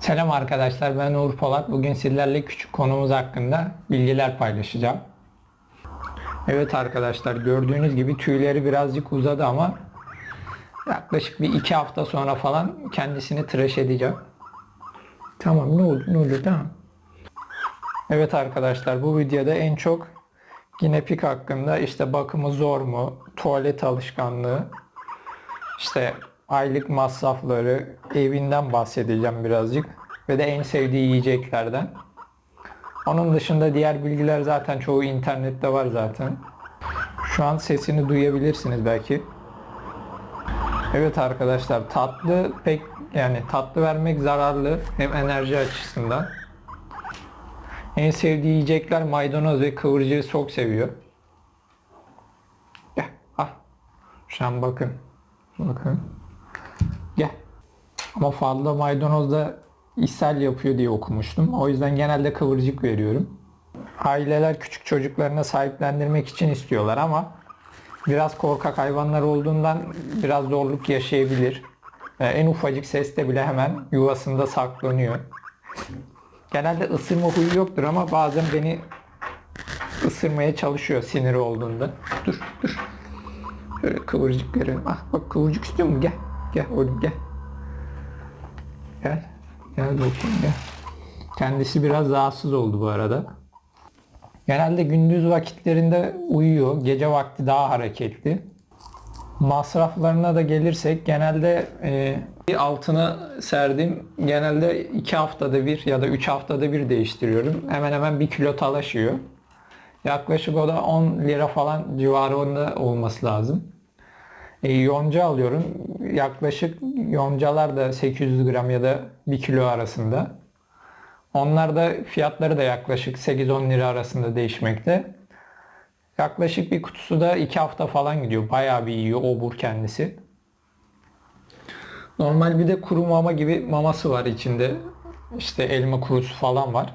Selam arkadaşlar ben Uğur Polat. Bugün sizlerle küçük konumuz hakkında bilgiler paylaşacağım. Evet arkadaşlar gördüğünüz gibi tüyleri birazcık uzadı ama yaklaşık bir iki hafta sonra falan kendisini tıraş edeceğim. Tamam ne oldu ne oldu tamam. Evet arkadaşlar bu videoda en çok Ginepik hakkında işte bakımı zor mu, tuvalet alışkanlığı, işte aylık masrafları, evinden bahsedeceğim birazcık ve de en sevdiği yiyeceklerden. Onun dışında diğer bilgiler zaten çoğu internette var zaten. Şu an sesini duyabilirsiniz belki. Evet arkadaşlar tatlı pek yani tatlı vermek zararlı hem enerji açısından. En sevdiği yiyecekler maydanoz ve kıvırcığı çok seviyor. Gel al. Şu an bakın. Bakın. Ama fazla maydanoz da ishal yapıyor diye okumuştum. O yüzden genelde kıvırcık veriyorum. Aileler küçük çocuklarına sahiplendirmek için istiyorlar ama biraz korkak hayvanlar olduğundan biraz zorluk yaşayabilir. En ufacık seste bile hemen yuvasında saklanıyor. Genelde ısırma huyu yoktur ama bazen beni ısırmaya çalışıyor siniri olduğunda. Dur dur. Şöyle kıvırcık verelim. Ah bak kıvırcık istiyor mu? Gel. Gel oğlum gel. Gel. Gel bakayım gel. Kendisi biraz rahatsız oldu bu arada. Genelde gündüz vakitlerinde uyuyor. Gece vakti daha hareketli. Masraflarına da gelirsek genelde e, bir altına serdim. Genelde 2 haftada bir ya da 3 haftada bir değiştiriyorum. Hemen hemen 1 kilo talaşıyor. Yaklaşık o da 10 lira falan civarında olması lazım. E, yonca alıyorum. Yaklaşık yoncalar da 800 gram ya da 1 kilo arasında. Onlar da fiyatları da yaklaşık 8-10 lira arasında değişmekte. Yaklaşık bir kutusu da 2 hafta falan gidiyor. Bayağı bir yiyor obur kendisi. Normal bir de kuru mama gibi maması var içinde. İşte elma kurusu falan var.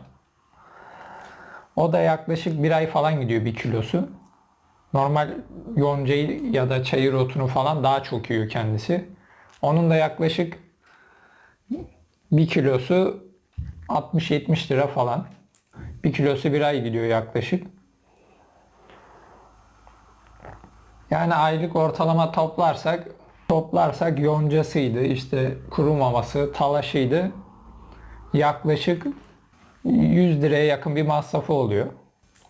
O da yaklaşık bir ay falan gidiyor bir kilosu. Normal yoncayı ya da çayır otunu falan daha çok yiyor kendisi. Onun da yaklaşık bir kilosu 60-70 lira falan. Bir kilosu bir ay gidiyor yaklaşık. Yani aylık ortalama toplarsak toplarsak yoncasıydı, işte kuru maması, talaşıydı. Yaklaşık 100 liraya yakın bir masrafı oluyor.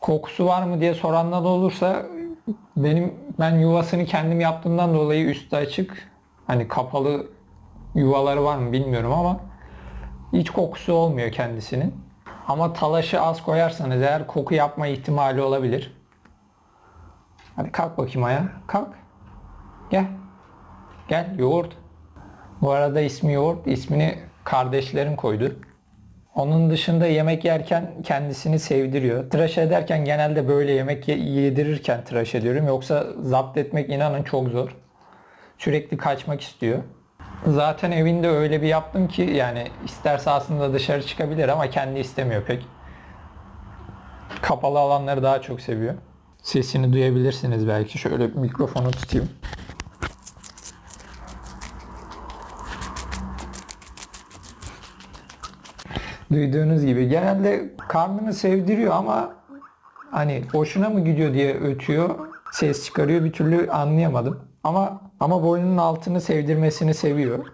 Kokusu var mı diye soranlar olursa benim ben yuvasını kendim yaptığımdan dolayı üstü açık hani kapalı yuvaları var mı bilmiyorum ama hiç kokusu olmuyor kendisinin. Ama talaşı az koyarsanız eğer koku yapma ihtimali olabilir. Hadi kalk bakayım ayağa. Kalk. Gel. Gel yoğurt. Bu arada ismi yoğurt. ismini kardeşlerim koydu. Onun dışında yemek yerken kendisini sevdiriyor. Tıraş ederken genelde böyle yemek ye- yedirirken tıraş ediyorum. Yoksa zapt etmek inanın çok zor. Sürekli kaçmak istiyor. Zaten evinde öyle bir yaptım ki yani isterse aslında dışarı çıkabilir ama kendi istemiyor pek. Kapalı alanları daha çok seviyor. Sesini duyabilirsiniz belki. Şöyle mikrofonu tutayım. Duyduğunuz gibi genelde karnını sevdiriyor ama hani hoşuna mı gidiyor diye ötüyor, ses çıkarıyor bir türlü anlayamadım. Ama ama boynunun altını sevdirmesini seviyor.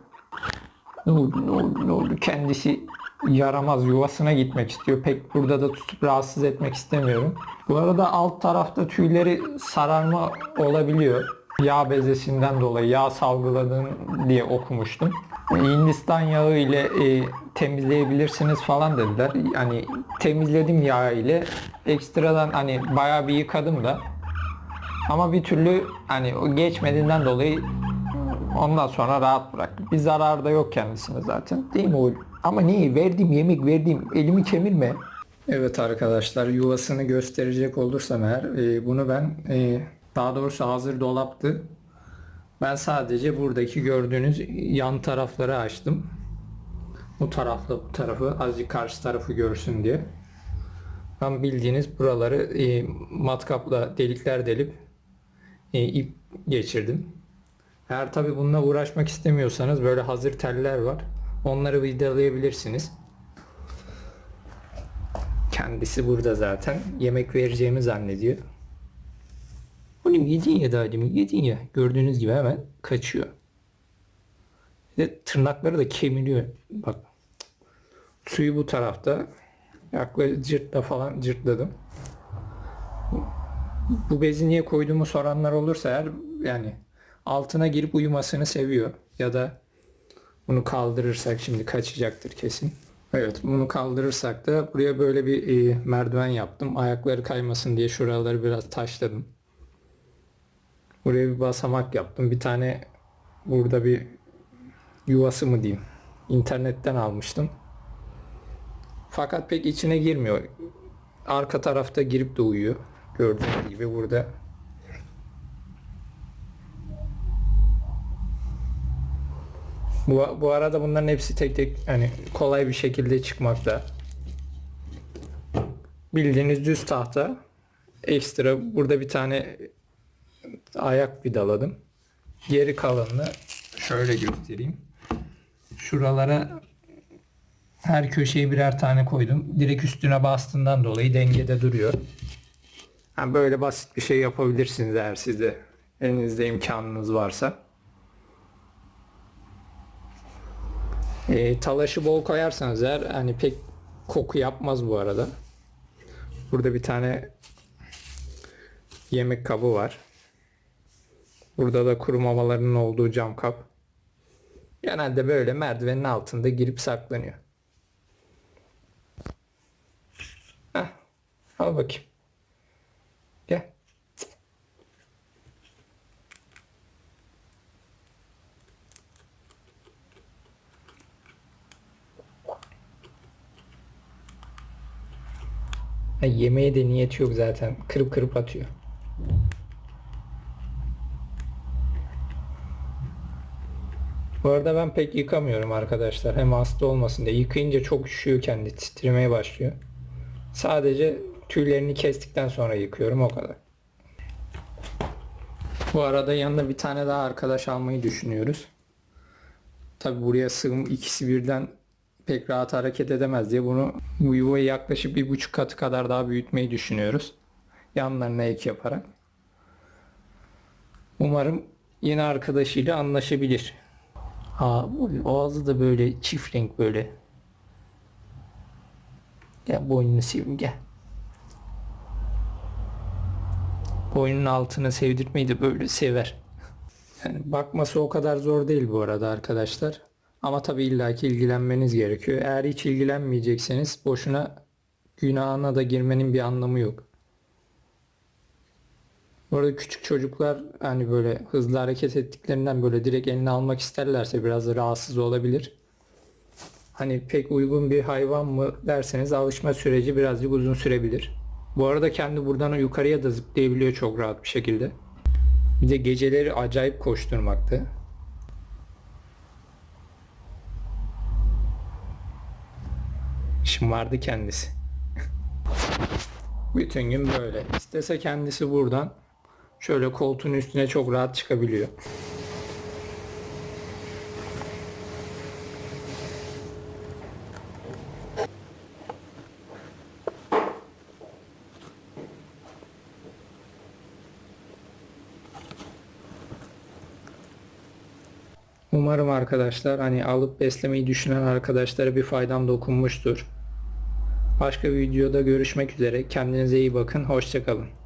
Ne oldu ne oldu ne oldu kendisi yaramaz yuvasına gitmek istiyor. Pek burada da tutup rahatsız etmek istemiyorum. Bu arada alt tarafta tüyleri sararma olabiliyor. Yağ bezesinden dolayı yağ salgıladığın diye okumuştum. Hindistan yağı ile e, temizleyebilirsiniz falan dediler. Hani temizledim yağ ile ekstradan hani bayağı bir yıkadım da. Ama bir türlü hani o geçmediğinden dolayı ondan sonra rahat bırak. Bir zarar da yok kendisine zaten. Değil mi oğlum? Ama niye? Verdiğim yemek verdiğim elimi kemirme. Evet arkadaşlar yuvasını gösterecek olursam eğer e, bunu ben e, daha doğrusu hazır dolaptı. Ben sadece buradaki gördüğünüz yan tarafları açtım. Bu tarafla bu tarafı azıcık karşı tarafı görsün diye. Ben bildiğiniz buraları e, matkapla delikler delip e, ip geçirdim. Eğer tabi bununla uğraşmak istemiyorsanız böyle hazır teller var. Onları vidalayabilirsiniz. Kendisi burada zaten. Yemek vereceğimi zannediyor. Oğlum yedin ya demin yedin ya. Gördüğünüz gibi hemen kaçıyor. De tırnakları da kemiriyor. Bak. Suyu bu tarafta. Yaklaşık cırtla falan cırtladım. Bu bezi niye koyduğumu soranlar olursa eğer yani altına girip uyumasını seviyor. Ya da bunu kaldırırsak şimdi kaçacaktır kesin. Evet bunu kaldırırsak da buraya böyle bir e, merdiven yaptım. Ayakları kaymasın diye şuraları biraz taşladım. Buraya bir basamak yaptım. Bir tane burada bir yuvası mı diyeyim. İnternetten almıştım. Fakat pek içine girmiyor. Arka tarafta girip de uyuyor. Gördüğünüz gibi burada. Bu, bu arada bunların hepsi tek tek hani kolay bir şekilde çıkmakta. Bildiğiniz düz tahta. Ekstra burada bir tane ayak vidaladım. Geri kalanını şöyle göstereyim. Şuralara her köşeye birer tane koydum. Direkt üstüne bastığından dolayı dengede duruyor. Ha, böyle basit bir şey yapabilirsiniz eğer sizde elinizde imkanınız varsa. E, talaşı bol koyarsanız eğer hani pek koku yapmaz bu arada. Burada bir tane yemek kabı var. Burada da kuru mamaların olduğu cam kap. Genelde böyle merdivenin altında girip saklanıyor. Heh, al bakayım. Gel. Ha, yemeğe de niyet yok zaten. Kırıp kırıp atıyor. Bu arada ben pek yıkamıyorum arkadaşlar. Hem hasta olmasın diye. Yıkayınca çok üşüyor kendi. Titremeye başlıyor. Sadece tüylerini kestikten sonra yıkıyorum o kadar. Bu arada yanına bir tane daha arkadaş almayı düşünüyoruz. Tabi buraya sığım ikisi birden pek rahat hareket edemez diye bunu bu yuvayı yaklaşık bir buçuk katı kadar daha büyütmeyi düşünüyoruz. Yanlarına ek yaparak. Umarım yeni arkadaşıyla anlaşabilir. Ha, ağzı da böyle çift renk böyle. Gel boynunu seveyim gel. Boynun altını sevdirmeyi de böyle sever. Yani bakması o kadar zor değil bu arada arkadaşlar. Ama tabi illaki ilgilenmeniz gerekiyor. Eğer hiç ilgilenmeyecekseniz boşuna günahına da girmenin bir anlamı yok. Bu arada küçük çocuklar hani böyle hızlı hareket ettiklerinden böyle direkt eline almak isterlerse biraz da rahatsız olabilir. Hani pek uygun bir hayvan mı derseniz alışma süreci birazcık uzun sürebilir. Bu arada kendi buradan yukarıya da zıplayabiliyor çok rahat bir şekilde. Bir de geceleri acayip koşturmakta. Şımardı kendisi. Bütün gün böyle. İstese kendisi buradan şöyle koltuğun üstüne çok rahat çıkabiliyor. Umarım arkadaşlar hani alıp beslemeyi düşünen arkadaşlara bir faydam dokunmuştur. Başka bir videoda görüşmek üzere. Kendinize iyi bakın. Hoşçakalın.